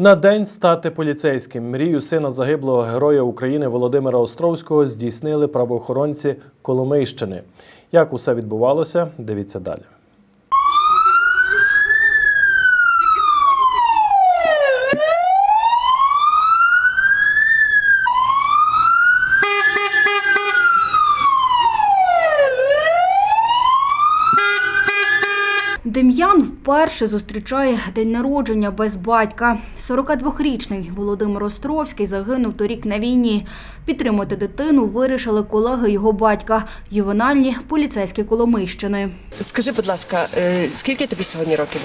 На день стати поліцейським мрію сина загиблого героя України Володимира Островського здійснили правоохоронці Коломийщини. Як усе відбувалося, дивіться далі. Дем'ян вперше зустрічає день народження без батька. 42-річний Володимир Островський загинув торік на війні. Підтримати дитину вирішили колеги його батька, ювенальні поліцейські Коломийщини. Скажи, будь ласка, е, скільки тобі сьогодні років?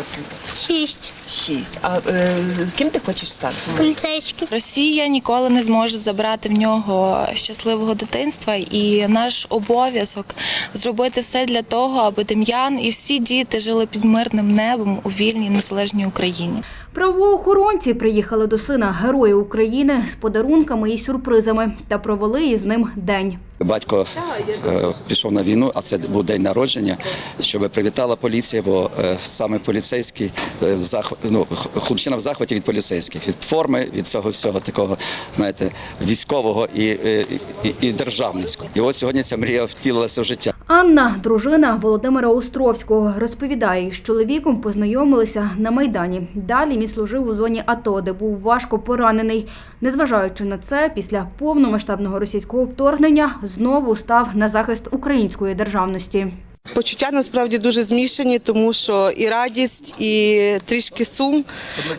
Шість. Шість. А е, ким ти хочеш стати? Поліцейський. Росія ніколи не зможе забрати в нього щасливого дитинства, і наш обов'язок зробити все для того, аби Дем'ян і всі діти жили під мирним небом у вільній незалежній Україні. Правоохоронці приїхали до сина Героя України з подарунками і сюрпризами та провели із ним день. Батько е, пішов на війну, а це був день народження, щоб привітала поліція, бо е, саме поліцейський е, ну, хлопчина в захваті від поліцейських, від форми, від цього всього такого, знаєте, військового і, і, і державницького. І от сьогодні ця мрія втілилася в життя. Анна, дружина Володимира Островського, розповідає, з чоловіком познайомилися на Майдані. Далі він служив у зоні АТО, де був важко поранений. Незважаючи на це, після повномасштабного російського вторгнення знову став на захист української державності. Почуття насправді дуже змішані, тому що і радість, і трішки сум.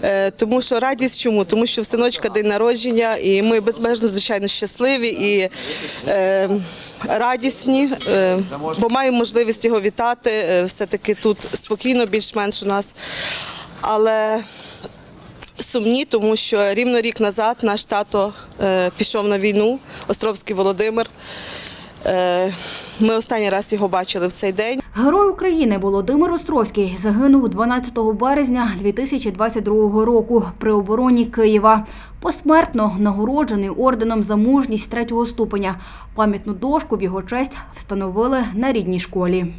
Е, Тому що радість чому? Тому що в синочка день народження, і ми безмежно, звичайно, щасливі і е, радісні, е, бо маємо можливість його вітати. е, Все-таки тут спокійно, більш-менш у нас. Але сумні, тому що рівно рік назад наш тато е, пішов на війну, Островський Володимир. Е, Ми останній раз його бачили в цей день. Герой України Володимир Островський загинув 12 березня 2022 року при обороні Києва. Посмертно нагороджений орденом за мужність третього ступеня. Пам'ятну дошку в його честь встановили на рідній школі.